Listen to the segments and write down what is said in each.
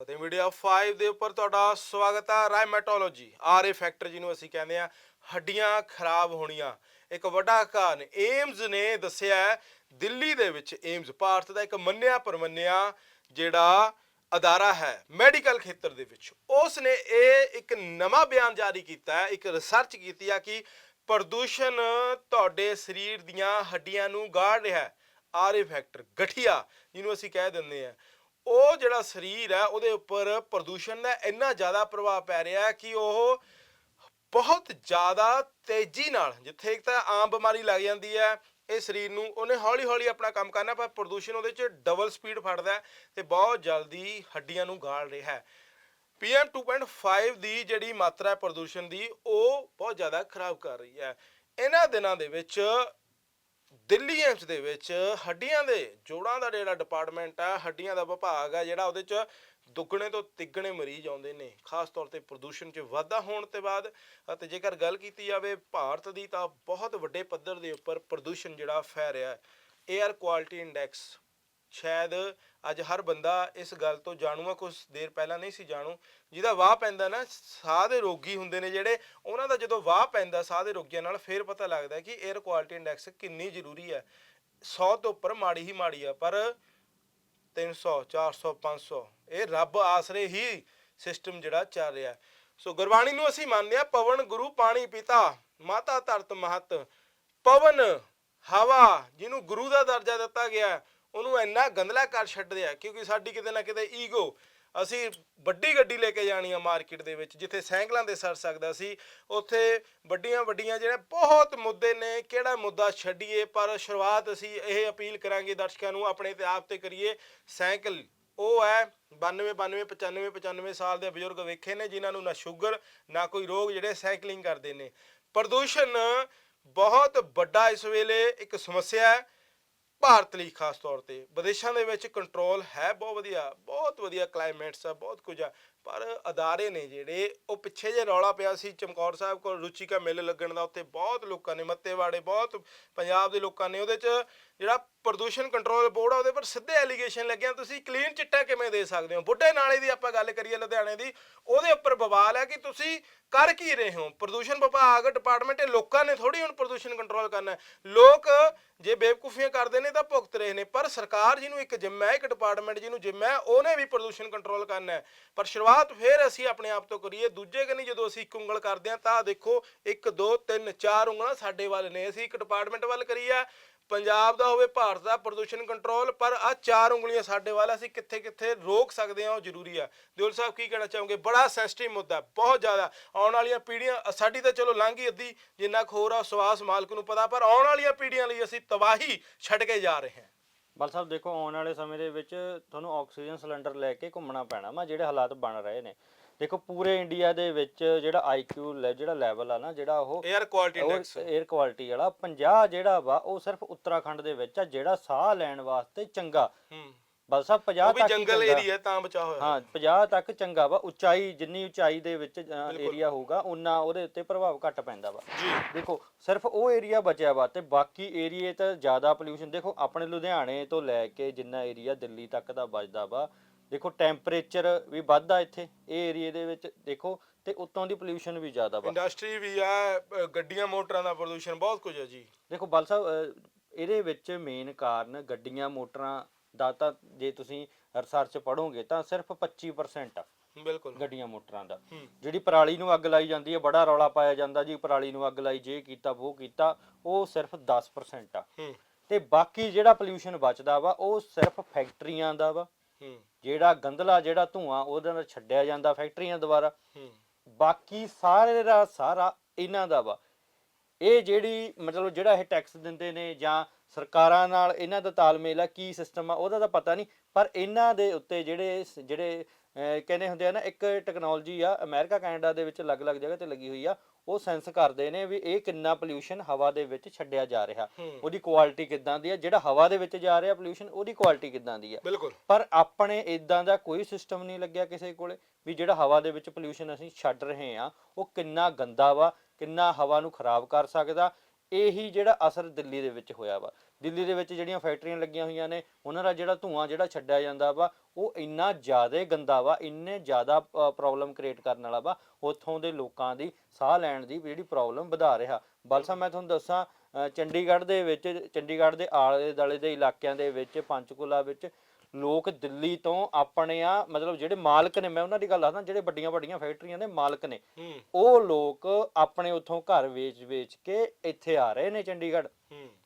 ਅਤੇ ਮੀਡੀਆ 5 ਦੇ ਉੱਪਰ ਤੁਹਾਡਾ ਸਵਾਗਤ ਹੈ ਰਾਇਮੈਟੋਲੋਜੀ ਆਰਏ ਫੈਕਟਰ ਜਿਹਨੂੰ ਅਸੀਂ ਕਹਿੰਦੇ ਆ, ਹੱਡੀਆਂ ਖਰਾਬ ਹੋਣੀਆਂ। ਇੱਕ ਵੱਡਾ ਕਾਰਨ ਏਮਜ਼ ਨੇ ਦੱਸਿਆ ਦਿੱਲੀ ਦੇ ਵਿੱਚ ਏਮਜ਼, ਭਾਰਤ ਦਾ ਇੱਕ ਮੰਨਿਆ ਪਰਮੰਨਿਆ ਜਿਹੜਾ ਅਦਾਰਾ ਹੈ, ਮੈਡੀਕਲ ਖੇਤਰ ਦੇ ਵਿੱਚ। ਉਸ ਨੇ ਇਹ ਇੱਕ ਨਵਾਂ ਬਿਆਨ ਜਾਰੀ ਕੀਤਾ ਹੈ, ਇੱਕ ਰਿਸਰਚ ਕੀਤੀ ਆ ਕਿ ਪ੍ਰਦੂਸ਼ਣ ਤੁਹਾਡੇ ਸਰੀਰ ਦੀਆਂ ਹੱਡੀਆਂ ਨੂੰ ਗਾੜ ਰਿਹਾ ਹੈ। ਆਰਏ ਫੈਕਟਰ, ਗਠੀਆ, ਜਿਹਨੂੰ ਅਸੀਂ ਕਹਿ ਦਿੰਦੇ ਆ। ਉਹ ਜਿਹੜਾ ਸਰੀਰ ਹੈ, ਉਹਦੇ ਉੱਪਰ ਪ੍ਰਦੂਸ਼ਣ ਦਾ ਇੰਨਾ ਜ਼ਿਆਦਾ ਪ੍ਰਭਾਵ ਪੈ ਰਿਹਾ ਹੈ ਕਿ ਉਹ ਬਹੁਤ ਜ਼ਿਆਦਾ ਤੇਜ਼ੀ ਨਾਲ, ਜਿੱਥੇ ਇੱਕ ਤਾਂ ਆਮ ਬਿਮਾਰੀ ਲੱਗ ਜਾਂਦੀ ਹੈ, ਇਹ ਸਰੀਰ ਨੂੰ ਉਹਨੇ ਹੌਲੀ ਹੌਲੀ ਆਪਣਾ ਕੰਮ ਕਰਨਾ, ਪਰ ਪ੍ਰਦੂਸ਼ਣ ਉਹਦੇ 'ਚ ਡਬਲ ਸਪੀਡ ਫੜਦਾ ਹੈ ਤੇ ਬਹੁਤ ਜਲਦੀ ਹੱਡੀਆਂ ਨੂੰ ਗਾਲ ਰਿਹਾ ਹੈ। PM 2.5 ਦੀ ਜਿਹੜੀ ਮਾਤਰਾ ਹੈ ਪ੍ਰਦੂਸ਼ਣ ਦੀ, ਉਹ ਬਹੁਤ ਜ਼ਿਆਦਾ ਖਰਾਬ ਕਰ ਰਹੀ ਹੈ। ਇਹਨਾਂ ਦਿਨਾਂ ਦੇ ਵਿੱਚ ਦਿੱਲੀ ਐਮਸ ਦੇ ਵਿੱਚ ਹੱਡੀਆਂ ਦੇ ਜੋੜਾਂ ਦਾ ਜਿਹੜਾ ਡਿਪਾਰਟਮੈਂਟ ਆ, ਹੱਡੀਆਂ ਦਾ ਵਿਭਾਗ ਆ, ਜਿਹੜਾ ਉਹਦੇ ਚ ਦੁੱਗਣੇ ਤੋਂ ਤਿੱਗਣੇ ਮਰੀਜ਼ ਆਉਂਦੇ ਨੇ। ਖਾਸ ਤੌਰ ਤੇ ਪ੍ਰਦੂਸ਼ਣ 'ਚ ਵਾਧਾ ਹੋਣ ਤੇ ਬਾਅਦ ਅਤੇ ਜੇਕਰ ਗੱਲ ਕੀਤੀ ਜਾਵੇ ਭਾਰਤ ਦੀ ਤਾਂ ਬਹੁਤ ਵੱਡੇ ਪੱਧਰ ਦੇ ਉੱਪਰ ਪ੍ਰਦੂਸ਼ਣ ਜਿਹੜਾ ਫੈ ਰਿਹਾ ਹੈ। 에ਅਰ ਕੁਆਲਿਟੀ ਇੰਡੈਕਸ ਸ਼ਾਇਦ ਅੱਜ ਹਰ ਬੰਦਾ ਇਸ ਗੱਲ ਤੋਂ ਜਾਣੂ ਆ ਕੁਝ ਦੇਰ ਪਹਿਲਾਂ ਨਹੀਂ ਸੀ ਜਾਣੂ। ਜਿਹਦਾ ਵਾਹ ਪੈਂਦਾ ਨਾ, ਸਾਹ ਦੇ ਰੋਗੀ ਹੁੰਦੇ ਨੇ ਜਿਹੜੇ, ਉਹਨਾਂ ਦਾ ਜਦੋਂ ਵਾਹ ਪੈਂਦਾ, ਸਾਹ ਦੇ ਰੋਗੀਆਂ ਨਾਲ ਫਿਰ ਪਤਾ ਲੱਗਦਾ ਕਿ 에ਅਰ ਕੁਆਲਿਟੀ ਇੰਡੈਕਸ ਕਿੰਨੀ ਜ਼ਰੂਰੀ ਹੈ। 100 ਤੋਂ ਉੱਪਰ ਮਾੜੀ ਹੀ ਮਾੜੀ ਆ, ਪਰ 300 400 500 ਇਹ ਰੱਬ ਆਸਰੇ ਹੀ ਸਿਸਟਮ ਜਿਹੜਾ ਚੱਲ ਰਿਹਾ ਸੋ ਗੁਰਬਾਣੀ ਨੂੰ ਅਸੀਂ ਮੰਨਦੇ ਆ ਪਵਨ ਗੁਰੂ ਪਾਣੀ ਪਿਤਾ, ਮਾਤਾ ਧਰਤ ਮਹਤ, ਪਵਨ ਹਵਾ, ਜਿਹਨੂੰ ਗੁਰੂ ਦਾ ਦਰਜਾ ਦਿੱਤਾ ਗਿਆ ਉਹਨੂੰ ਇੰਨਾ ਗੰਦਲਾ ਕਰ ਛੱਡਦੇ ਆ, ਕਿਉਂਕਿ ਸਾਡੀ ਕਿਤੇ ਨਾ ਕਿਤੇ ਈਗੋ ਅਸੀਂ ਵੱਡੀ ਗੱਡੀ ਲੈ ਕੇ ਜਾਣੀ ਆ ਮਾਰਕੀਟ ਦੇ ਵਿੱਚ, ਜਿੱਥੇ ਸਾਈਕਲਾਂ ਦੇ ਸਰ ਸਕਦਾ ਸੀ, ਉੱਥੇ ਵੱਡੀਆਂ ਵੱਡੀਆਂ ਜਿਹੜੇ ਬਹੁਤ ਮੁੱਦੇ ਨੇ, ਕਿਹੜਾ ਮੁੱਦਾ ਛੱਡੀਏ, ਪਰ ਸ਼ੁਰੂਆਤ ਅਸੀਂ ਇਹ ਅਪੀਲ ਕਰਾਂਗੇ ਦਰਸ਼ਕਾਂ ਨੂੰ, ਆਪਣੇ ਤੇ ਆਪ ਤੇ ਕਰੀਏ ਸਾਈਕਲ। ਉਹ ਹੈ 92 92 95 95 ਸਾਲ ਦੇ ਬਜ਼ੁਰਗ ਵੇਖੇ ਨੇ, ਜਿਨ੍ਹਾਂ ਨੂੰ ਨਾ ਸ਼ੂਗਰ, ਨਾ ਕੋਈ ਰੋਗ, ਜਿਹੜੇ ਸਾਈਕਲਿੰਗ ਕਰਦੇ ਨੇ। ਪ੍ਰਦੂਸ਼ਣ ਬਹੁਤ ਵੱਡਾ ਇਸ ਵੇਲੇ ਇੱਕ ਸਮੱਸਿਆ ਹੈ। ਭਾਰਤ ਲਈ ਖਾਸ ਤੌਰ ਤੇ। ਵਿਦੇਸ਼ਾਂ ਦੇ ਵਿੱਚ ਕੰਟਰੋਲ ਹੈ ਬਹੁਤ ਵਧੀਆ ਬਹੁਤ ਵਧੀਆ ਕਲਾਈਮੇਟਸ ਆ, ਬਹੁਤ ਕੁਝ ਆ। ਪਰ ਅਦਾਰੇ ਨੇ ਜਿਹੜੇ, ਉਹ ਪਿੱਛੇ ਜੇ ਰੌਲਾ ਪਿਆ ਸੀ ਚਮਕੌਰ ਸਾਹਿਬ ਕੋਲ, ਰੁਚਿਕਾ ਮੇਲੇ ਲੱਗਣ ਦਾ। ਉੱਥੇ ਬਹੁਤ ਲੋਕਾਂ ਨੇ, ਮੱਤੇਵਾੜੇ, ਬਹੁਤ ਪੰਜਾਬ ਦੇ ਲੋਕਾਂ ਨੇ, ਉਹਦੇ 'ਚ ਜਿਹੜਾ ਪ੍ਰਦੂਸ਼ਣ ਕੰਟਰੋਲ ਬੋਰਡ ਆ, ਉਹਦੇ ਪਰ ਸਿੱਧੇ ਐਲੀਗੇਸ਼ਨ ਲੱਗਿਆ ਤੁਸੀਂ ਕਲੀਨ ਚਿੱਟਾ ਕਿਵੇਂ ਦੇ ਸਕਦੇ ਹੋ? ਬੁੱਢੇ ਨਾਲੇ ਦੀ ਆਪਾਂ ਗੱਲ ਕਰੀਏ ਲੁਧਿਆਣੇ ਦੀ, ਉਹਦੇ ਉੱਪਰ ਬਵਾਲ ਹੈ ਕਿ ਤੁਸੀਂ ਕਰ ਕੀ ਰਹੇ ਹੋ? ਪ੍ਰਦੂਸ਼ਣ ਵਿਭਾਗ ਡਿਪਾਰਟਮੈਂਟ ਇਹ ਲੋਕਾਂ ਨੇ ਥੋੜੀ ਹੁਣ ਪ੍ਰਦੂਸ਼ਣ ਕੰਟਰੋਲ ਕਰਨਾ ਲੋਕ ਜੇ ਬੇਵਕੂਫੀਆਂ ਕਰਦੇ ਨੇ ਤਾਂ ਭੁਗਤ ਰਹੇ ਨੇ, ਪਰ ਸਰਕਾਰ ਜਿਹਨੂੰ ਇੱਕ ਜਿੰਮਾ ਹੈ, ਇੱਕ ਡਿਪਾਰਟਮੈਂਟ ਜਿਹਨੂੰ ਜਿੰਮਾ ਹੈ, ਉਹਨੇ ਵੀ ਪ੍ਰਦੂਸ਼ਣ ਕੰਟਰੋਲ ਕਰਨਾ ਹੈ। ਪਰ ਸ਼ੁਰੂਆਤ ਫਿਰ ਅਸੀਂ ਆਪਣੇ ਆਪ ਤੋਂ ਕਰੀਏ। ਦੂਜੇ ਕਨੀ ਜਦੋਂ ਅਸੀਂ ਇੱਕ ਉਂਗਲ ਕਰਦੇ ਹਾਂ, ਤਾਂ ਦੇਖੋ 1 2 3 4 ਉਂਗਲਾਂ ਸਾਡੇ ਵੱਲ ਨੇ। ਅਸੀਂ ਇੱਕ ਡਿਪਾਰਟਮੈਂਟ ਵੱਲ ਕਰੀਏ। ਪੰਜਾਬ ਦਾ ਹੋਵੇ, ਭਾਰਤ ਦਾ, ਪ੍ਰਦੂਸ਼ਣ ਕੰਟਰੋਲ ਪਰ ਆ ਚਾਰ ਉਂਗਲੀਆਂ ਸਾਡੇ ਵੱਲ ਅਸੀਂ ਕਿੱਥੇ ਕਿੱਥੇ ਰੋਕ ਸਕਦੇ ਹਾਂ, ਉਹ ਜ਼ਰੂਰੀ ਆ। ਦਿਉਲ ਸਾਹਿਬ, ਕੀ ਕਹਿਣਾ ਚਾਹੋਗੇ? ਬੜਾ ਸੈਂਸਿਟਿਵ ਮੁੱਦਾ ਬਹੁਤ ਜ਼ਿਆਦਾ। ਆਉਣ ਵਾਲੀਆਂ ਪੀੜ੍ਹੀਆਂ ਸਾਡੀ ਤਾਂ ਚਲੋ ਲੰਘ ਗਈ ਅੱਧੀ, ਜਿੰਨਾ ਕੁ ਹੋਰ ਆ, ਸਵਾਸ ਮਾਲਕ ਨੂੰ ਪਤਾ, ਪਰ ਆਉਣ ਵਾਲੀਆਂ ਪੀੜ੍ਹੀਆਂ ਲਈ ਅਸੀਂ ਤਬਾਹੀ ਛੱਡ ਕੇ ਜਾ ਰਹੇ ਹਾਂ। ਬਲ ਸਾਹਿਬ, ਦੇਖੋ, ਆਉਣ ਵਾਲੇ ਸਮੇਂ ਦੇ ਵਿੱਚ ਤੁਹਾਨੂੰ ਆਕਸੀਜਨ ਸਿਲੰਡਰ ਲੈ ਕੇ ਘੁੰਮਣਾ ਪੈਣਾ ਵਾ, ਜਿਹੜੇ ਹਾਲਾਤ ਬਣ ਰਹੇ ਨੇ। ਦੇਖੋ ਪੂਰੇ ਇੰਡੀਆ ਦੇ ਵਿੱਚ ਜਿਹੜਾ ਆਈਕਿਊ ਜਿਹੜਾ ਲੈਵਲ ਆ ਨਾ ਜਿਹੜਾ ਉਹ air quality index air quality ਵਾਲਾ 50 ਜਿਹੜਾ ਵਾ ਉਹ ਸਿਰਫ ਉੱਤਰਾਖੰਡ ਦੇ ਵਿੱਚ ਆ ਜਿਹੜਾ ਸਾਹ ਲੈਣ ਵਾਸਤੇ ਚੰਗਾ। ਹੂੰ। ਬਲ ਸਾਹਿਬ 50 ਉਹ ਵੀ ਤੱਕ ਜੰਗਲ। ਏਰੀਆ ਤਾਂ ਬਚਾ ਹੋਇਆ। ਹਾਂ 50 ਤੱਕ ਚੰਗਾ ਵਾ ਉਚਾਈ ਜਿੰਨੀ ਉਚਾਈ ਦੇ ਵਿੱਚ ਏਰੀਆ ਹੋਊਗਾ ਉਨਾ ਉਹਦੇ ਉੱਤੇ ਪ੍ਰਭਾਵ ਘੱਟ ਪੈਂਦਾ ਵਾ। ਜੀ। ਦੇਖੋ ਸਿਰਫ ਉਹ ਏਰੀਆ ਬਚਿਆ ਵਾ ਤੇ ਬਾਕੀ ਏਰੀਏ ਤਾਂ ਜ਼ਿਆਦਾ ਪੋਲਿਊਸ਼ਨ ਦੇਖੋ ਆਪਣੇ ਲੁਧਿਆਣੇ ਤੋਂ ਲੈ ਕੇ ਜਿੰਨਾ ਏਰੀਆ ਦਿੱਲੀ ਤੱਕ ਦਾ ਬਚਦਾ ਵਾ ਦੇਖੋ ਟੈਂਪਰੇਚਰ ਵੀ ਵੱਧਦਾ ਇੱਥੇ ਇਹ ਏਰੀਏ ਦੇ ਵਿੱਚ ਦੇਖੋ ਤੇ ਉਤੋਂ ਦੀ ਪੋਲਿਊਸ਼ਨ ਵੀ ਜ਼ਿਆਦਾ ਵਾ ਇੰਡਸਟਰੀ ਵੀ ਆ ਅ, ਗੱਡੀਆਂ ਮੋਟਰਾਂ ਦਾ ਪ੍ਰਦੂਸ਼ਣ ਬਹੁਤ ਕੁਝ ਹੈ ਜੀ। ਦੇਖੋ ਬਲ ਸਾਹਿਬ ਅਹ, ਇਹਦੇ ਵਿੱਚ ਮੇਨ ਕਾਰਨ ਗੱਡੀਆਂ ਮੋਟਰਾਂ ਦਾ ਤਾਂ ਜੇ ਤੁਸੀਂ ਰਿਸਰਚ ਪੜੋਗੇ ਤਾਂ ਸਿਰਫ 25% ਆ ਬਿਲਕੁਲ। ਗੱਡੀਆਂ ਮੋਟਰਾਂ ਦਾ। ਹੂੰ। ਜਿਹੜੀ ਪਰਾਲੀ ਨੂੰ ਅੱਗ ਲਾਈ ਜਾਂਦੀ ਹੈ ਬੜਾ ਰੌਲਾ ਪਾਇਆ ਜਾਂਦਾ ਜੀ ਪਰਾਲੀ ਨੂੰ ਅੱਗ ਲਾਈ ਜੇ ਕੀਤਾ ਉਹ ਕੀਤਾ ਉਹ ਸਿਰਫ 10% ਆ। ਹੂੰ। ਤੇ ਬਾਕੀ ਜਿਹੜਾ ਪੋਲਿਊਸ਼ਨ ਬਚਦਾ ਵਾ ਉਹ ਸਿਰਫ ਫੈਕਟਰੀਆਂ ਦਾ ਵਾ। ਹੂੰ। ਜਿਹੜਾ ਗੰਦਲਾ ਜਿਹੜਾ ਧੂਆਂ ਉਹਦੇ ਨਾਲ ਛੱਡਿਆ ਜਾਂਦਾ ਫੈਕਟਰੀਆਂ ਦੁਆਰਾ। ਬਾਕੀ ਸਾਰੇ ਦਾ ਸਾਰਾ ਇਹਨਾਂ ਦਾ ਵਾ। ਇਹ ਜਿਹੜੀ ਮਤਲਬ ਜਿਹੜਾ ਇਹ ਟੈਕਸ ਦਿੰਦੇ ਨੇ ਜਾਂ ਸਰਕਾਰਾਂ ਨਾਲ ਇਹਨਾਂ ਦਾ ਤਾਲਮੇਲ ਆ ਕੀ ਸਿਸਟਮ ਆ ਉਹਦਾ ਤਾਂ ਪਤਾ ਨਹੀਂ। ਪਰ ਇਹਨਾਂ ਦੇ ਉੱਤੇ ਜਿਹੜੇ ਜਿਹੜੇ ਕਹਿੰਦੇ ਹੁੰਦੇ ਆ ਨਾ ਇੱਕ ਟੈਕਨੋਲੋਜੀ ਆ ਅਮਰੀਕਾ ਕੈਨੇਡਾ ਦੇ ਵਿੱਚ ਅਲੱਗ-ਅਲੱਗ ਜਗ੍ਹਾ ਤੇ ਲੱਗੀ ਹੋਈ ਆ। ਉਹ ਸੈਂਸ ਕਰਦੇ ਨੇ ਵੀ ਇਹ ਕਿੰਨਾ ਪੋਲਿਊਸ਼ਨ ਹਵਾ ਦੇ ਵਿੱਚ ਛੱਡਿਆ ਜਾ ਰਿਹਾ। ਹੂੰ। ਉਹਦੀ ਕੁਆਲਿਟੀ ਕਿੱਦਾਂ ਦੀ ਆ? ਜਿਹੜਾ ਹਵਾ ਦੇ ਵਿੱਚ ਜਾ ਰਿਹਾ ਪੋਲਿਊਸ਼ਨ ਉਹਦੀ ਕੁਆਲਿਟੀ ਕਿੱਦਾਂ ਦੀ ਬਿਲਕੁਲ। ਪਰ ਆਪਣੇ ਇਦਾਂ ਦਾ ਕੋਈ ਸਿਸਟਮ ਨਹੀਂ ਲੱਗਿਆ ਕਿਸੇ ਕੋਲੇ ਵੀ ਜਿਹੜਾ ਹਵਾ ਦੇ ਵਿੱਚ ਪੋਲਿਊਸ਼ਨ ਅਸੀਂ ਛੱਡ ਰਹੇ ਆ ਉਹ ਕਿੰਨਾ ਗੰਦਾ ਵਾ ਕਿੰਨਾ ਹਵਾ ਨੂੰ ਖਰਾਬ ਕਰ ਸਕਦਾ। ਇਹੀ ਜਿਹੜਾ ਅਸਰ ਦਿੱਲੀ ਦੇ ਵਿੱਚ ਹੋਇਆ ਵਾ। ਦਿੱਲੀ ਦੇ ਵਿੱਚ ਜਿਹੜੀਆਂ ਫੈਕਟਰੀਆਂ ਲੱਗੀਆਂ ਹੋਈਆਂ ਨੇ, ਉਹਨਾਂ ਦਾ ਜਿਹੜਾ ਧੂਆਂ ਜਿਹੜਾ ਛੱਡਿਆ ਜਾਂਦਾ ਵਾ, ਉਹ ਇੰਨਾ ਜ਼ਿਆਦਾ ਗੰਦਾ ਵਾ, ਇੰਨੇ ਜ਼ਿਆਦਾ ਪ੍ਰੋਬਲਮ ਕ੍ਰੀਏਟ ਕਰਨ ਵਾਲਾ ਵਾ, ਉੱਥੋਂ ਦੇ ਲੋਕਾਂ ਦੀ ਸਾਹ ਲੈਣ ਦੀ ਜਿਹੜੀ ਪ੍ਰੋਬਲਮ ਵਧਾ ਰਿਹਾ। ਬਲਸਾ ਮੈਂ ਤੁਹਾਨੂੰ ਦੱਸਾਂ ਚੰਡੀਗੜ੍ਹ ਦੇ ਵਿੱਚ ਚੰਡੀਗੜ੍ਹ ਦੇ ਆਲੇ ਦੁਆਲੇ ਦੇ ਇਲਾਕਿਆਂ ਦੇ ਵਿੱਚ ਪੰਚਕੂਲਾ ਵਿੱਚ ਲੋਕ ਦਿੱਲੀ ਤੋਂ ਆਪਣੇ ਆ ਮਤਲਬ ਜਿਹੜੇ ਮਾਲਕ ਨੇ ਮੈਂ ਉਹਨਾਂ ਦੀ ਗੱਲ ਦੱਸਦਾ ਜਿਹੜੇ ਵੱਡੀਆਂ ਵੱਡੀਆਂ ਫੈਕਟਰੀਆਂ ਦੇ ਮਾਲਕ ਨੇ ਉਹ ਲੋਕ ਆਪਣੇ ਉੱਥੋਂ ਘਰ ਵੇਚ-ਵੇਚ ਕੇ ਇੱਥੇ ਆ ਰਹੇ ਨੇ ਚੰਡੀਗੜ੍ਹ।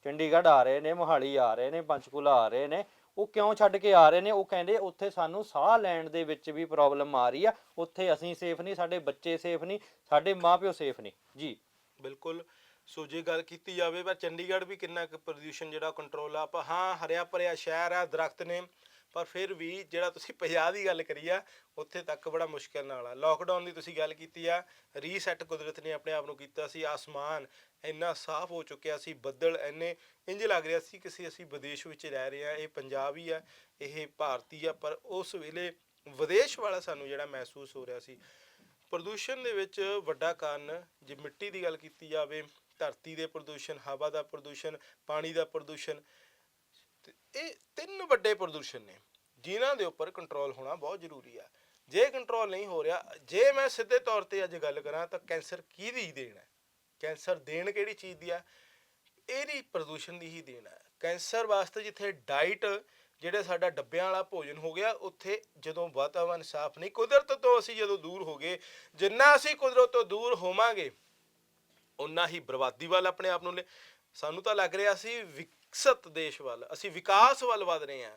ਚੰਡੀਗੜ੍ਹ ਆ ਰਹੇ ਨੇ ਮੋਹਾਲੀ ਆ ਰਹੇ ਨੇ ਪੰਚਕੂਲਾ ਆ ਰਹੇ ਨੇ ਉਹ ਕਿਉਂ ਛੱਡ ਕੇ ਆ ਰਹੇ ਨੇ? ਉਹ ਕਹਿੰਦੇ ਉੱਥੇ ਸਾਨੂੰ ਸਾਹ ਲੈਣ ਦੇ ਵਿੱਚ ਵੀ ਪ੍ਰੋਬਲਮ ਆ ਰਹੀ ਆ ਉੱਥੇ ਅਸੀਂ ਸੇਫ ਨਹੀਂ ਸਾਡੇ ਬੱਚੇ ਸੇਫ ਨਹੀਂ ਸਾਡੇ ਮਾਪਿਓ ਸੇਫ ਨਹੀਂ। ਜੀ। ਬਿਲਕੁਲ। ਸੋ ਜੇ ਗੱਲ ਕੀਤੀ ਜਾਵੇ ਪਰ ਚੰਡੀਗੜ੍ਹ ਵੀ ਕਿੰਨਾ ਕੁ ਪ੍ਰਦੂਸ਼ਣ ਜਿਹੜਾ ਕੰਟਰੋਲ ਆ, ਆਪਾਂ ਹਾਂ ਹਰਿਆ ਭਰਿਆ ਸ਼ਹਿਰ ਆ, ਦਰਖਤ ਨੇ, ਪਰ ਫਿਰ ਵੀ ਜਿਹੜਾ ਤੁਸੀਂ ਪੰਜਾਬ ਦੀ ਗੱਲ ਕਰੀ ਆ, ਉੱਥੇ ਤੱਕ ਬੜਾ ਮੁਸ਼ਕਲ ਨਾਲ ਆ। ਲੋਕਡਾਊਨ ਦੀ ਤੁਸੀਂ ਗੱਲ ਕੀਤੀ ਆ ਰੀਸੈਟ ਕੁਦਰਤ ਨੇ ਆਪਣੇ ਆਪ ਨੂੰ ਕੀਤਾ ਸੀ, ਆਸਮਾਨ ਇੰਨਾ ਸਾਫ਼ ਹੋ ਚੁੱਕਿਆ ਸੀ, ਬੱਦਲ ਇੰਨੇ ਇੰਜ ਲੱਗ ਰਿਹਾ ਸੀ ਕਿ ਅਸੀਂ ਵਿਦੇਸ਼ ਵਿੱਚ ਰਹਿ ਰਹੇ ਆ, ਇਹ ਪੰਜਾਬ ਹੀ ਆ, ਇਹ ਭਾਰਤੀ ਆ, ਪਰ ਉਸ ਵੇਲੇ ਵਿਦੇਸ਼ ਵਾਲਾ ਸਾਨੂੰ ਜਿਹੜਾ ਮਹਿਸੂਸ ਹੋ ਰਿਹਾ ਸੀ। ਪ੍ਰਦੂਸ਼ਣ ਦੇ ਵਿੱਚ ਵੱਡਾ ਕਾਰਨ ਜੇ ਮਿੱਟੀ ਦੀ ਗੱਲ ਕੀਤੀ ਜਾਵੇ ਧਰਤੀ ਦੇ ਪ੍ਰਦੂਸ਼ਣ, ਹਵਾ ਦਾ ਪ੍ਰਦੂਸ਼ਣ, ਪਾਣੀ ਦਾ ਪ੍ਰਦੂਸ਼ਣ, ਤੇ ਇਹ ਤਿੰਨ ਵੱਡੇ ਪ੍ਰਦੂਸ਼ਣ ਨੇ, ਜਿਨ੍ਹਾਂ ਦੇ ਉੱਪਰ ਕੰਟਰੋਲ ਹੋਣਾ ਬਹੁਤ ਜ਼ਰੂਰੀ ਆ। ਜੇ ਕੰਟਰੋਲ ਨਹੀਂ ਹੋ ਰਿਹਾ, ਜੇ ਮੈਂ ਸਿੱਧੇ ਤੌਰ ਤੇ ਅੱਜ ਗੱਲ ਕਰਾਂ, ਤਾਂ ਕੈਂਸਰ ਕਿਹਦੀ ਦੇਣ ਹੈ? ਕੈਂਸਰ ਦੇਣ ਕਿਹੜੀ ਚੀਜ਼ ਦੀ ਆ? ਇਹਦੀ ਪ੍ਰਦੂਸ਼ਣ ਦੀ ਹੀ ਦੇਣ ਹੈ। ਕੈਂਸਰ ਵਾਸਤੇ ਜਿੱਥੇ ਡਾਈਟ ਜਿਹੜੇ ਸਾਡਾ ਡੱਬਿਆਂ ਵਾਲਾ ਭੋਜਨ ਹੋ ਗਿਆ, ਉੱਥੇ ਜਦੋਂ ਵਾਤਾਵਰਣ ਸਾਫ਼ ਨਹੀਂ, ਕੁਦਰਤ ਤੋਂ ਅਸੀਂ ਜਦੋਂ ਦੂਰ ਹੋ ਗਏ, ਜਿੰਨਾ ਅਸੀਂ ਕੁਦਰਤ ਤੋਂ ਦੂਰ ਹੋਵਾਂਗੇ ਉਨਾ ਹੀ ਬਰਬਾਦੀ ਵੱਲ ਆਪਣੇ ਆਪ ਨੂੰ ਲੈ, ਸਾਨੂੰ ਤਾਂ ਲੱਗ ਰਿਹਾ ਸੀ ਵਿਕਸਤ ਦੇਸ਼ ਵੱਲ, ਅਸੀਂ ਵਿਕਾਸ ਵੱਲ ਵਧ ਰਹੇ ਹਾਂ,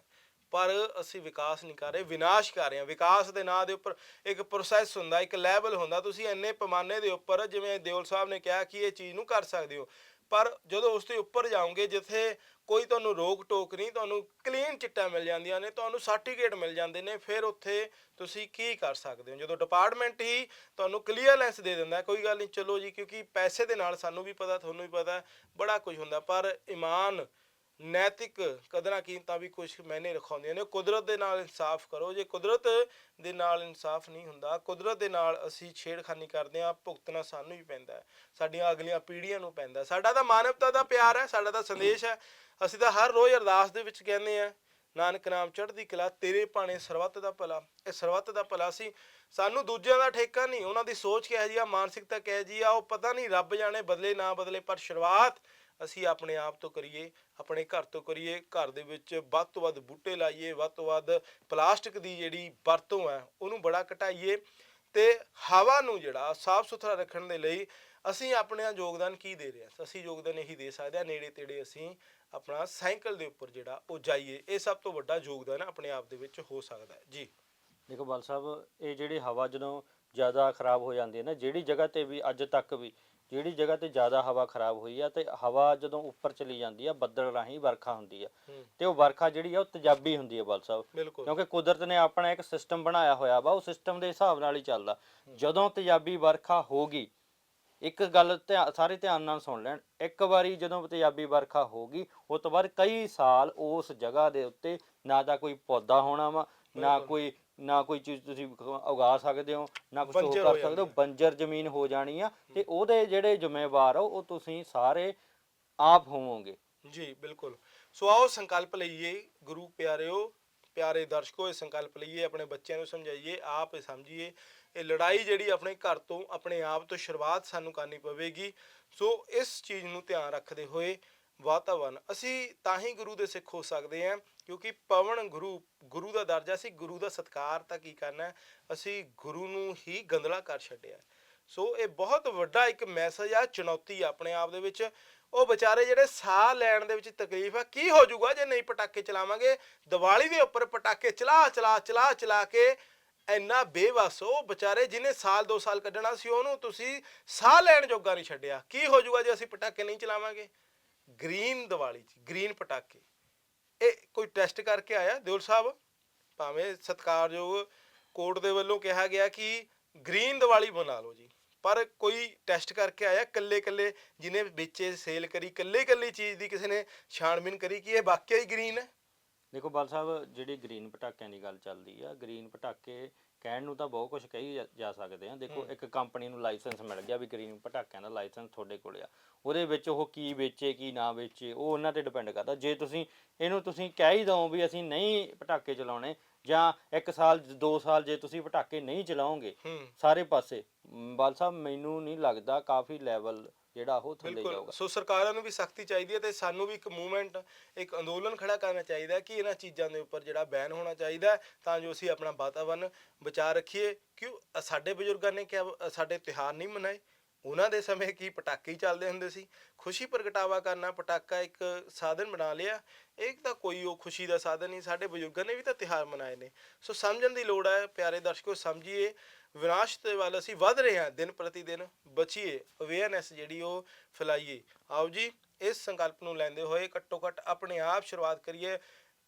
ਪਰ ਅਸੀਂ ਵਿਕਾਸ ਨਹੀਂ ਕਰ ਰਹੇ, ਵਿਨਾਸ਼ ਕਰ ਰਹੇ ਹਾਂ, ਵਿਕਾਸ ਦੇ ਨਾਂ ਦੇ ਉੱਪਰ ਇੱਕ ਪ੍ਰੋਸੈਸ ਹੁੰਦਾ, ਇੱਕ ਲੈਵਲ ਹੁੰਦਾ, ਤੁਸੀਂ ਇੰਨੇ ਪੈਮਾਨੇ ਦੇ ਉੱਪਰ ਜਿਵੇਂ ਦਿਓਲ ਸਾਹਿਬ ਨੇ ਕਿਹਾ ਕਿ ਇਹ ਚੀਜ਼ ਨੂੰ ਕਰ ਸਕਦੇ ਹੋ ਪਰ ਜਦੋਂ ਉਸ ਦੇ ਉੱਪਰ ਜਾਓਗੇ, ਜਿੱਥੇ ਕੋਈ ਤੁਹਾਨੂੰ ਰੋਕ ਟੋਕ ਨਹੀਂ, ਤੁਹਾਨੂੰ ਕਲੀਨ ਚਿੱਟਾਂ ਮਿਲ ਜਾਂਦੀਆਂ ਨੇ, ਤੁਹਾਨੂੰ ਸਰਟੀਫਿਕੇਟ ਮਿਲ ਜਾਂਦੇ ਨੇ, ਫਿਰ ਉੱਥੇ ਤੁਸੀਂ ਕੀ ਕਰ ਸਕਦੇ ਹੋ? ਜਦੋਂ ਡਿਪਾਰਟਮੈਂਟ ਹੀ ਤੁਹਾਨੂੰ ਕਲੀਅਰੈਂਸ ਦੇ ਦਿੰਦਾ, ਕੋਈ ਗੱਲ ਨਹੀਂ, ਚਲੋ ਜੀ, ਕਿਉਂਕਿ ਪੈਸੇ ਦੇ ਨਾਲ ਸਾਨੂੰ ਵੀ ਪਤਾ, ਤੁਹਾਨੂੰ ਵੀ ਪਤਾ, ਬੜਾ ਕੁਝ ਹੁੰਦਾ, ਪਰ ਇਮਾਨ ਨੈਤਿਕ ਕਦਰਾਂ ਕੀਮਤਾਂ ਵੀ ਕੁਝ ਮੈਨੇ ਰਖਾਉਂਦੀਆਂ ਨੇ। ਕੁਦਰਤ ਦੇ ਨਾਲ ਇਨਸਾਫ ਕਰੋ। ਜੇ ਕੁਦਰਤ ਦੇ ਨਾਲ ਇਨਸਾਫ ਨਹੀਂ ਹੁੰਦਾ, ਕੁਦਰਤ ਦੇ ਨਾਲ ਅਸੀਂ ਛੇੜਖਾਨੀ ਕਰਦੇ ਹਾਂ, ਭੁਗਤਣਾ ਸਾਨੂੰ ਹੀ ਪੈਂਦਾ ਸਾਡੀਆਂ ਅਗਲੀਆਂ ਪੀੜ੍ਹੀਆਂ ਨੂੰ ਪੈਂਦਾ ਸਾਡਾ ਤਾਂ ਮਾਨਵਤਾ ਦਾ ਪਿਆਰ ਹੈ, ਸਾਡਾ ਤਾਂ ਸੰਦੇਸ਼ ਹੈ। ਅਸੀਂ ਤਾਂ ਹਰ ਰੋਜ਼ ਅਰਦਾਸ ਦੇ ਵਿੱਚ ਕਹਿੰਦੇ ਆ ਨਾਨਕ ਨਾਮ ਚੜ੍ਹਦੀ ਕਲਾ, ਤੇਰੇ ਭਾਣੇ ਸਰਬੱਤ ਦਾ ਭਲਾ। ਇਹ ਸਰਬੱਤ ਦਾ ਭਲਾ ਸੀ। ਸਾਨੂੰ ਦੂਜਿਆਂ ਦਾ ਠੇਕਾ ਨਹੀਂ, ਉਹਨਾਂ ਦੀ ਸੋਚ ਕਿਹੋ ਜਿਹੀ ਆ, ਮਾਨਸਿਕਤਾ ਕਿਹੋ ਜਿਹੀ ਆ, ਉਹ ਪਤਾ ਨਹੀਂ ਰੱਬ ਜਾਣੇ ਬਦਲੇ ਨਾ ਬਦਲੇ, ਪਰ ਸ਼ੁਰੂਆਤ ਅਸੀਂ ਆਪਣੇ ਆਪ ਤੋਂ ਕਰੀਏ, ਆਪਣੇ ਘਰ ਤੋਂ ਕਰੀਏ, ਘਰ ਦੇ ਵਿੱਚ ਵੱਧ ਤੋਂ ਵੱਧ ਬੂਟੇ ਲਾਈਏ, ਵੱਧ ਤੋਂ ਵੱਧ ਪਲਾਸਟਿਕ ਦੀ ਜਿਹੜੀ ਵਰਤੋਂ ਹੈ, ਉਹਨੂੰ ਬੜਾ ਘਟਾਈਏ ਤੇ ਹਵਾ ਨੂੰ ਜਿਹੜਾ ਸਾਫ਼ ਸੁਥਰਾ ਰੱਖਣ ਦੇ ਲਈ ਅਸੀਂ ਆਪਣਾ ਯੋਗਦਾਨ ਕੀ ਦੇ ਰਹੇ ਹਾਂ? ਅਸੀਂ ਯੋਗਦਾਨ ਇਹੀ ਦੇ ਸਕਦੇ ਹਾਂ, ਨੇੜੇ ਤੇੜੇ ਅਸੀਂ ਆਪਣਾ ਸਾਈਕਲ ਦੇ ਉੱਪਰ ਜਿਹੜਾ ਉਹ ਜਾਈਏ, ਇਹ ਸਭ ਤੋਂ ਵੱਡਾ ਯੋਗਦਾਨ ਆਪਣੇ ਆਪ ਦੇ ਵਿੱਚ ਹੋ ਸਕਦਾ ਹੈ। ਜੀ। ਦੇਖੋ ਬਲ ਸਾਹਿਬ, ਇਹ ਜਿਹੜੀ ਹਵਾ ਜਦੋਂ ਜ਼ਿਆਦਾ ਖਰਾਬ ਹੋ ਜਾਂਦੀ ਹੈ ਨਾ, ਜਿਹੜੀ ਜਗ੍ਹਾ ਤੇ ਵੀ ਅੱਜ ਤੱਕ ਵੀ ਜਿਹੜੀ ਜਗ੍ਹਾ ਤੇ ਜ਼ਿਆਦਾ ਹਵਾ ਖਰਾਬ ਹੋਈ ਆ ਤੇ ਹਵਾ ਜਦੋਂ ਉੱਪਰ ਚਲੀ ਜਾਂਦੀ ਆ ਬੱਦਲ ਰਾਹੀਂ ਵਰਖਾ ਹੁੰਦੀ ਆ। ਹੂੰ। ਤੇ ਉਹ ਵਰਖਾ ਜਿਹੜੀ ਆ ਉਹ ਤੇਜ਼ਾਬੀ ਹੁੰਦੀ ਆ ਬਲ ਸਾਹਿਬ। ਕਿਉਂਕਿ ਕੁਦਰਤ ਨੇ ਆਪਣਾ ਇੱਕ ਸਿਸਟਮ ਬਣਾਇਆ ਹੋਇਆ ਵਾ ਉਹ ਸਿਸਟਮ ਦੇ ਹਿਸਾਬ ਨਾਲ ਹੀ ਚੱਲਦਾ। ਜਦੋਂ ਤੇਜ਼ਾਬੀ ਵਰਖਾ ਹੋਗੀ ਇੱਕ ਗੱਲ ਸਾਰੇ ਧਿਆਨ ਨਾਲ ਸੁਣ ਲੈਣ ਇੱਕ ਵਾਰੀ ਜਦੋਂ ਤੇਜ਼ਾਬੀ ਵਰਖਾ ਹੋਗੀ ਉਸ ਤੋਂ ਬਾਅਦ ਕਈ ਸਾਲ ਉਸ ਜਗ੍ਹਾ ਦੇ ਉੱਤੇ ਨਾ ਤਾਂ ਕੋਈ ਪੌਦਾ ਹੋਣਾ ਵਾ ਨਾ। ਕੋਈ ਨਾ ਕੋਈ ਚੀਜ਼ ਤੁਸੀਂ ਉਗਾ ਸਕਦੇ ਹੋ ਨਾ ਕੁਝ ਬੰਜਰ ਕਰ ਹੋ ਸਕਦੇ ਹੋ ਜਾਂਦੀ। ਬੰਜਰ ਜ਼ਮੀਨ ਹੋ ਜਾਣੀ ਆ ਤੇ ਉਹਦੇ ਜਿਹੜੇ ਜ਼ਿੰਮੇਵਾਰ ਆ ਉਹ ਤੁਸੀਂ ਸਾਰੇ ਆਪ ਹੋਵੋਗੇ। ਜੀ ਬਿਲਕੁਲ। ਸੋ ਆਓ ਸੰਕਲਪ ਲਈਏ ਗੁਰੂ ਪਿਆਰਿਓ ਪਿਆਰੇ ਦਰਸ਼ਕੋ ਇਹ ਸੰਕਲਪ ਲਈਏ ਆਪਣੇ ਬੱਚਿਆਂ ਨੂੰ ਸਮਝਾਈਏ ਆਪ ਇਹ ਸਮਝੀਏ। ਇਹ ਲੜਾਈ ਜਿਹੜੀ ਆਪਣੇ ਘਰ ਤੋਂ ਆਪਣੇ ਆਪ ਤੋਂ ਸ਼ੁਰੂਆਤ ਸਾਨੂੰ ਕਰਨੀ ਪਵੇਗੀ। ਸੋ ਇਸ ਚੀਜ਼ ਨੂੰ ਧਿਆਨ ਰੱਖਦੇ ਹੋਏ ਵਾਤਾਵਰਨ। ਅਸੀਂ ਤਾਂ ਹੀ ਗੁਰੂ ਦੇ ਸਿੱਖ ਹੋ ਸਕਦੇ ਹਾਂ, ਕਿਉਂਕਿ ਪਵਨ ਗੁਰੂ ਗੁਰੂ ਦਾ ਦਰਜਾ ਸੀ, ਗੁਰੂ ਦਾ ਸਤਕਾਰ ਤਾਂ ਕੀ ਕਰਨਾ ਅਸੀਂ ਗੁਰੂ ਨੂੰ ਹੀ ਗੰਦਲਾ ਕਰ ਛੱਡਿਆ। ਸੋ ਇਹ ਬਹੁਤ ਵੱਡਾ ਇੱਕ ਮੈਸੇਜ ਆ, ਚੁਣੌਤੀ ਆ ਆਪਣੇ ਆਪ ਦੇ ਵਿੱਚ। ਉਹ ਵਿਚਾਰੇ ਜਿਹੜੇ ਸਾਹ ਲੈਣ ਦੇ ਵਿੱਚ ਤਕਲੀਫ ਆ, ਕੀ ਹੋ ਜਾਊਗਾ ਜੇ ਨਹੀਂ ਪਟਾਕੇ ਚਲਾਵਾਂਗੇ? ਦੀਵਾਲੀ ਦੇ ਉੱਪਰ ਪਟਾਕੇ ਚਲਾ ਚਲਾ ਚਲਾ ਚਲਾ ਕੇ ਇੰਨਾ ਬੇਵਸ ਉਹ ਵਿਚਾਰੇ ਜਿਹਨੇ ਸਾਲ, ਦੋ ਸਾਲ ਕੱਢਣਾ ਸੀ ਉਹਨੂੰ ਤੁਸੀਂ ਸਾਹ ਲੈਣ ਜੋਗਾ ਨਹੀਂ ਛੱਡਿਆ। ਕੀ ਹੋ ਜਾਊਗਾ ਜੇ ਅਸੀਂ ਪਟਾਕੇ ਨਹੀਂ ਚਲਾਵਾਂਗੇ? ਗ੍ਰੀਨ ਦੀਵਾਲੀ ਜੀ ਗ੍ਰੀਨ ਪਟਾਕੇ। ਇਹ ਕੋਈ ਟੈਸਟ ਕਰਕੇ ਆਇਆ ਦਿਉਲ ਸਾਹਿਬ? ਭਾਵੇਂ ਸਤਿਕਾਰਯੋਗ ਕੋਰਟ ਦੇ ਵੱਲੋਂ ਕਿਹਾ ਗਿਆ ਕਿ ਗ੍ਰੀਨ ਦੀਵਾਲੀ ਬਣਾ ਲਓ ਜੀ, ਪਰ ਕੋਈ ਟੈਸਟ ਕਰਕੇ ਆਇਆ ਕੱਲੇ ਕੱਲੇ ਜਿਹਨੇ ਵੇਚੇ, ਸੇਲ ਕਰੀ ਕੱਲੇ ਕੱਲੇ ਚੀਜ਼ ਦੀ ਕਿਸੇ ਨੇ ਛਾਣਬੀਨ ਕਰੀ ਕਿ ਇਹ ਵਾਕਿਆ ਹੀ ਗ੍ਰੀਨ ਹੈ? ਦੇਖੋ ਬਾਲ ਸਾਹਿਬ, ਜਿਹੜੀ ਗ੍ਰੀਨ ਪਟਾਕਿਆਂ ਦੀ ਗੱਲ ਚੱਲਦੀ ਆ, ਗ੍ਰੀਨ ਪਟਾਕੇ ਕਹਿਣ ਨੂੰ ਤਾਂ ਬਹੁਤ ਕੁਝ ਕਹੀ ਜਾ- ਜਾ ਸਕਦੇ ਆ ਦੇਖੋ ਇੱਕ ਕੰਪਨੀ ਨੂੰ ਲਾਇਸੈਂਸ ਮਿਲ ਗਿਆ ਵੀ ਗ੍ਰੀਨ ਪਟਾਕਿਆਂ ਦਾ ਲਾਇਸੈਂਸ ਤੁਹਾਡੇ ਕੋਲ ਆ। ਉਹਦੇ ਵਿੱਚ ਉਹ ਕੀ ਵੇਚੇ ਕੀ ਨਾ ਵੇਚੇ ਉਹ ਉਹਨਾਂ ਤੇ ਡਿਪੈਂਡ ਕਰਦਾ। ਜੇ ਤੁਸੀਂ ਇਹਨੂੰ ਤੁਸੀਂ ਕਹਿ ਹੀ ਦਓ ਵੀ ਅਸੀਂ ਨਹੀਂ ਪਟਾਕੇ ਚਲਾਉਣੇ ਜਾਂ ਇੱਕ ਸਾਲ ਦੋ ਸਾਲ ਜੇ ਤੁਸੀਂ ਪਟਾਕੇ ਨਹੀਂ ਚਲਾਓਗੇ ਹੂੰ। ਸਾਰੇ ਪਾਸੇ। ਮ, ਬਾਲ ਸਾਹਿਬ ਮੈਨੂੰ ਨਹੀਂ ਲੱਗਦਾ ਕਾਫੀ ਲੈਵਲ ਜਿਹੜਾ ਉਹ ਥੱਲੇ ਬਿਲਕੁਲ। ਜਾਊਗਾ। ਸੋ ਸਰਕਾਰਾਂ ਨੂੰ ਵੀ ਸਖਤੀ ਚਾਹੀਦੀ ਹੈ ਤੇ ਸਾਨੂੰ ਵੀ ਇੱਕ ਮੂਵਮੈਂਟ ਇੱਕ ਅੰਦੋਲਨ ਖੜਾ ਕਰਨਾ ਚਾਹੀਦਾ ਹੈ ਕਿ ਇਹਨਾਂ ਚੀਜ਼ਾਂ ਦੇ ਉੱਪਰ ਜਿਹੜਾ ਬੈਨ ਹੋਣਾ ਚਾਹੀਦਾ ਹੈ ਤਾਂ ਜੋ ਅਸੀਂ ਆਪਣਾ ਵਾਤਾਵਰਨ ਬਚਾ ਰੱਖੀਏ। ਕਿਉਂ? ਸਾਡੇ ਬਜ਼ੁਰਗਾਂ ਨੇ ਕਿਹਾ ਸਾਡੇ ਤਿਉਹਾਰ ਨਹੀਂ ਮਨਾਏ। ਉਹਨਾਂ ਦੇ ਸਮੇਂ ਕੀ ਪਟਾਕੇ ਹੀ ਚੱਲਦੇ ਹੁੰਦੇ ਸੀ। ਖੁਸ਼ੀ ਪ੍ਰਗਟਾਵਾ ਕਰਨਾ, ਪਟਾਕਾ ਇੱਕ ਸਾਧਨ ਬਣਾ ਲਿਆ। ਇਹ ਤਾਂ ਕੋਈ ਉਹ ਖੁਸ਼ੀ ਦਾ ਸਾਧਨ ਨਹੀਂ, ਸਾਡੇ ਬਜ਼ੁਰਗਾਂ ਨੇ ਵੀ ਤਾਂ ਤਿਉਹਾਰ ਮਨਾਏ ਨੇ। ਸੋ ਸਮਝਣ ਦੀ ਲੋੜ ਹੈ, ਪਿਆਰੇ ਦਰਸ਼ਕੋ, ਸਮਝੀਏ, ਵਿਨਾਸ਼ ਦੇ ਵੱਲ ਅਸੀਂ ਵੱਧ ਰਹੇ ਹਾਂ, ਦਿਨ ਪ੍ਰਤੀ ਦਿਨ ਬਚੀਏ ਅਵੇਅਰਨੈਸ ਜਿਹੜੀ ਉਹ ਫੈਲਾਈਏ। ਆਓ ਜੀ, ਇਸ ਸੰਕਲਪ ਨੂੰ ਲੈਂਦੇ ਹੋਏ ਘੱਟੋ ਘੱਟ ਆਪਣੇ ਆਪ ਸ਼ੁਰੂਆਤ ਕਰੀਏ।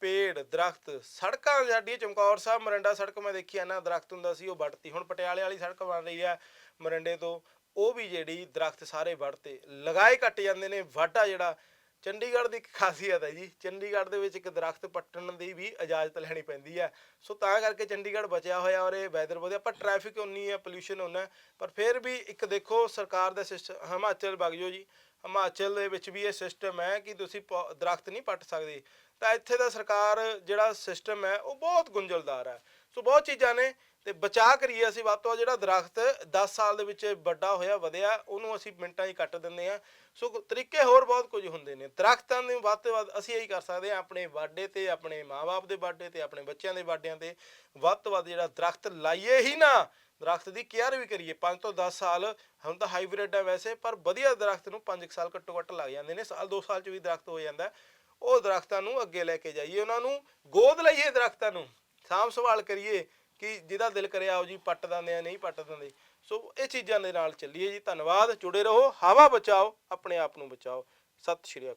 ਪੇੜ, ਦਰਖਤ, ਸੜਕਾਂ, ਸਾਡੀ ਚਮਕੌਰ ਸਾਹਿਬ, ਮਰੰਡਾ ਸੜਕ ਮੈਂ ਦੇਖੀ ਆ ਨਾ ਦਰਖਤ ਹੁੰਦਾ ਸੀ, ਉਹ ਵੱਢਤੀ ਹੁਣ ਪਟਿਆਲੇ ਵਾਲੀ ਸੜਕ ਬਣ ਰਹੀ ਹੈ ਮਰੰਡੇ ਤੋਂ। ਉਹ ਵੀ ਜਿਹੜੀ ਦਰਖਤ ਸਾਰੇ ਵੱਢਤੇ ਲਗਾਏ ਕੱਟ ਜਾਂਦੇ ਨੇ। ਵਾਢਾ ਜਿਹੜਾ ਚੰਡੀਗੜ੍ਹ ਦੀ ਇੱਕ ਖਾਸੀਅਤ ਹੈ ਜੀ। ਚੰਡੀਗੜ੍ਹ ਦੇ ਵਿੱਚ ਇੱਕ ਦਰਖਤ ਪੱਟਣ ਦੀ ਵੀ ਇਜਾਜ਼ਤ ਲੈਣੀ ਪੈਂਦੀ ਹੈ। ਸੋ ਤਾਂ ਕਰਕੇ ਚੰਡੀਗੜ੍ਹ ਬਚਿਆ ਹੋਇਆ ਔਰ ਇਹ ਵੈਦਰ ਵਧੀਆ। ਪਰ ਟ੍ਰੈਫਿਕ ਉਨੀ ਹੈ, ਪੋਲੂਸ਼ਨ ਉਨਾ ਪਰ ਫਿਰ ਵੀ ਇੱਕ ਦੇਖੋ, ਸਰਕਾਰ ਦਾ ਸਿਸਟਮ ਹਿਮਾਚਲ ਵਗ ਜੀ। ਹਿਮਾਚਲ ਦੇ ਵਿੱਚ ਵੀ ਇਹ ਸਿਸਟਮ ਹੈ ਕਿ ਤੁਸੀਂ ਪੌ- ਦਰਖਤ ਨਹੀਂ ਪੱਟ ਸਕਦੇ। ਤਾਂ ਇੱਥੇ ਦਾ ਸਰਕਾਰ ਜਿਹੜਾ ਸਿਸਟਮ ਹੈ, ਉਹ ਬਹੁਤ ਗੁੰਝਲਦਾਰ ਹੈ। ਸੋ ਬਹੁਤ ਚੀਜ਼ਾਂ ਨੇ। ਤੇ ਬਚਾ ਕਰੀਏ ਅਸੀਂ ਵੱਧ ਤੋਂ ਵੱਧ ਜਿਹੜਾ ਦਰਖਤ 10 ਸਾਲ ਦੇ ਵਿੱਚ ਵੱਡਾ ਹੋਇਆ, ਵਧਿਆ, ਉਹਨੂੰ ਅਸੀਂ ਮਿੰਟਾਂ 'ਚ ਕੱਟ ਦਿੰਦੇ ਆ ਸੋ ਤਰੀਕੇ ਹੋਰ ਬਹੁਤ ਕੁਝ ਹੁੰਦੇ ਨੇ। ਦਰਖਤਾਂ ਨੂੰ ਵੱਧ ਤੋਂ ਵੱਧ ਅਸੀਂ ਇਹੀ ਕਰ ਸਕਦੇ ਆ ਆਪਣੇ ਬਾਡੇ ਤੇ, ਆਪਣੇ ਮਾਪੇ ਦੇ ਬਾਡੇ ਤੇ, ਆਪਣੇ ਬੱਚਿਆਂ ਦੇ ਬਾਡਿਆਂ ਤੇ ਵੱਧ ਤੋਂ ਵੱਧ ਜਿਹੜਾ ਦਰਖਤ ਲਾਈਏ ਹੀ ਨਾ, ਦਰਖਤ ਦੀ ਕੇਅਰ ਵੀ ਕਰੀਏ। 5 ਤੋਂ 10 ਸਾਲ ਹੁਣ ਤਾਂ ਹਾਈਬ੍ਰਿਡ ਹੈ ਵੈਸੇ, ਪਰ ਵਧੀਆ ਦਰਖਤ ਨੂੰ 5 ਸਾਲ ਘੱਟੋ ਘੱਟ ਲੱਗ ਜਾਂਦੇ ਨੇ। ਸਾਲ 2 ਸਾਲ 'ਚ ਵੀ ਦਰਖਤ ਹੋ ਜਾਂਦਾ। ਉਹ ਦਰਖਤਾਂ ਨੂੰ ਅੱਗੇ ਲੈ ਕੇ ਜਾਈਏ। ਉਹਨਾਂ ਨੂੰ ਗੋਦ ਲਈਏ ਦਰਖਤਾਂ ਨੂੰ। ਸਾਂਭ ਸੰਭਾਲ ਕਰੀਏ। ਕਿ ਜਿਹਦਾ ਦਿਲ ਕਰਿਆ ਆਓ ਜੀ ਪੱਟ ਦਿੰਦੇ ਆ, ਨਹੀਂ ਪੱਟ ਦਿੰਦੇ। ਸੋ ਇਹ ਚੀਜ਼ਾਂ ਦੇ ਨਾਲ ਚੱਲੀਏ ਜੀ। ਧੰਨਵਾਦ। ਜੁੜੇ ਰਹੋ। ਹਵਾ ਬਚਾਓ। ਆਪਣੇ ਆਪ ਨੂੰ ਬਚਾਓ। ਸਤਿ ਸ਼੍ਰੀ ਅਕਾਲ।